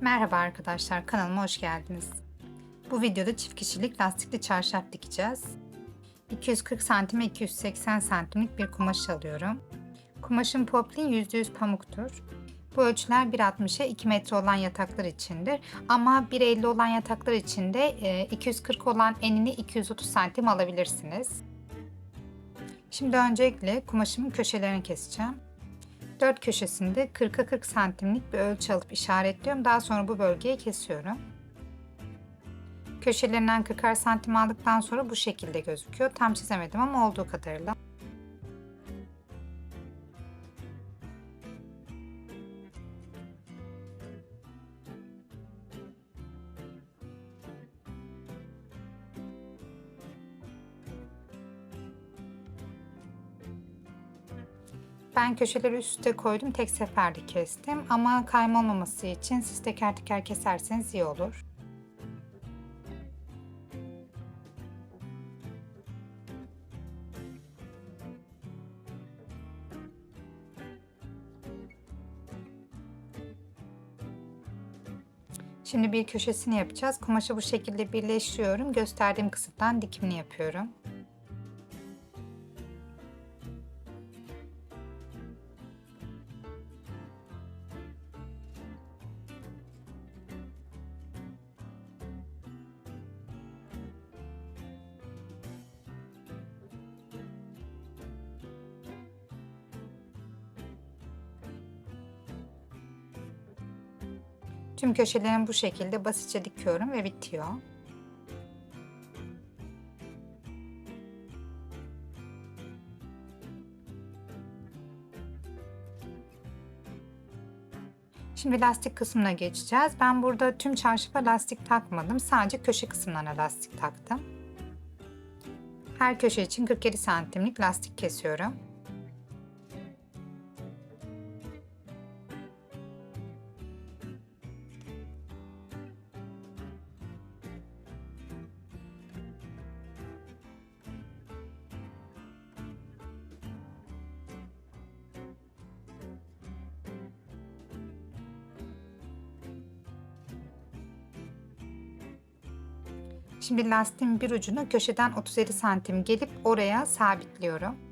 Merhaba arkadaşlar, kanalıma hoş geldiniz. Bu videoda çift kişilik lastikli çarşaf dikeceğiz. 240 cm 280 cm'lik bir kumaş alıyorum. Kumaşın poplin %100 pamuktur. Bu ölçüler 1.60'a 2 metre olan yataklar içindir. Ama 1.50 olan yataklar için de 240 olan enini 230 cm alabilirsiniz. Şimdi öncelikle kumaşımın köşelerini keseceğim. Dört köşesinde 40'a 40 santimlik bir ölçü alıp işaretliyorum. Daha sonra bu bölgeyi kesiyorum. Köşelerinden 40'ar santim aldıktan sonra bu şekilde gözüküyor. Tam çizemedim ama olduğu kadarıyla. Ben köşeleri üst üste koydum. Tek seferde kestim. Ama kayma olmaması için siz teker teker keserseniz iyi olur. Şimdi bir köşesini yapacağız. Kumaşı bu şekilde birleştiriyorum. Gösterdiğim kısımdan dikimini yapıyorum. Tüm köşelerini bu şekilde basitçe dikiyorum ve bitiyor. Şimdi lastik kısmına geçeceğiz. Ben burada tüm çarşafa lastik takmadım. Sadece köşe kısımlarına lastik taktım. Her köşe için 47 santimlik lastik kesiyorum. Şimdi lastiğin bir ucunu köşeden 37 santim gelip oraya sabitliyorum.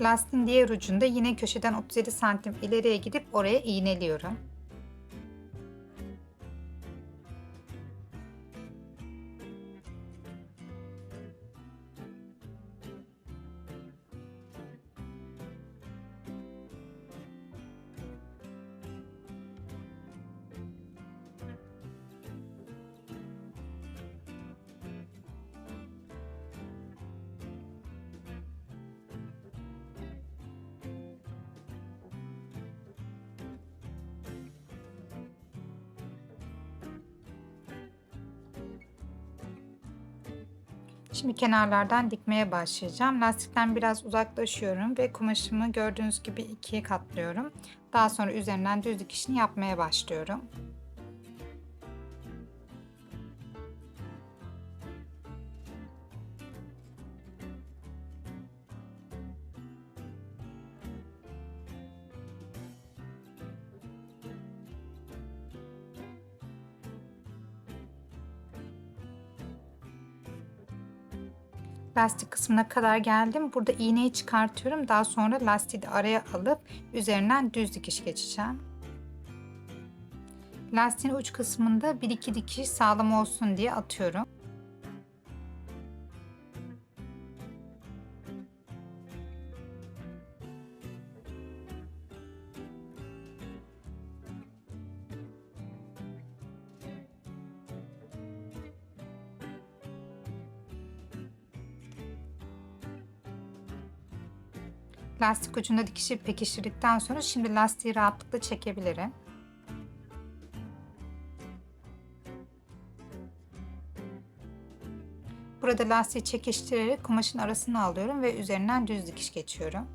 Lastiğin diğer ucunda yine köşeden 37 santim ileriye gidip oraya iğneliyorum. Şimdi kenarlardan dikmeye başlayacağım. Lastikten biraz uzaklaşıyorum ve kumaşımı gördüğünüz gibi ikiye katlıyorum. Daha sonra üzerinden düz dikişini yapmaya başlıyorum. Lastik kısmına kadar geldim. Burada iğneyi çıkartıyorum. Daha sonra lastiği de araya alıp üzerinden düz dikiş geçeceğim. Lastiğin uç kısmında bir iki dikiş sağlam olsun diye atıyorum. Lastik ucunda dikişi pekiştirdikten sonra şimdi lastiği rahatlıkla çekebilirim. Burada lastiği çekiştirerek kumaşın arasına alıyorum ve üzerinden düz dikiş geçiyorum.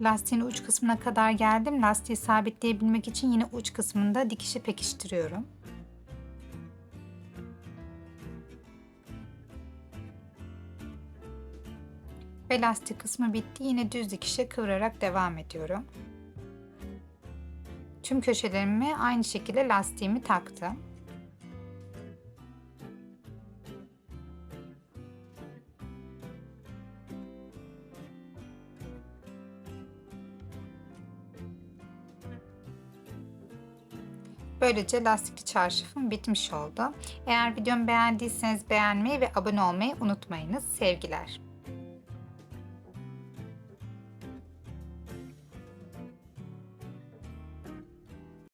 Lastiğin uç kısmına kadar geldim. Lastiği sabitleyebilmek için yine uç kısmında dikişi pekiştiriyorum. Ve lastik kısmı bitti. Yine düz dikişe kıvırarak devam ediyorum. Tüm köşelerime aynı şekilde lastiğimi taktım. Böylece lastikli çarşafım bitmiş oldu. Eğer videomu beğendiyseniz beğenmeyi ve abone olmayı unutmayınız. Sevgiler.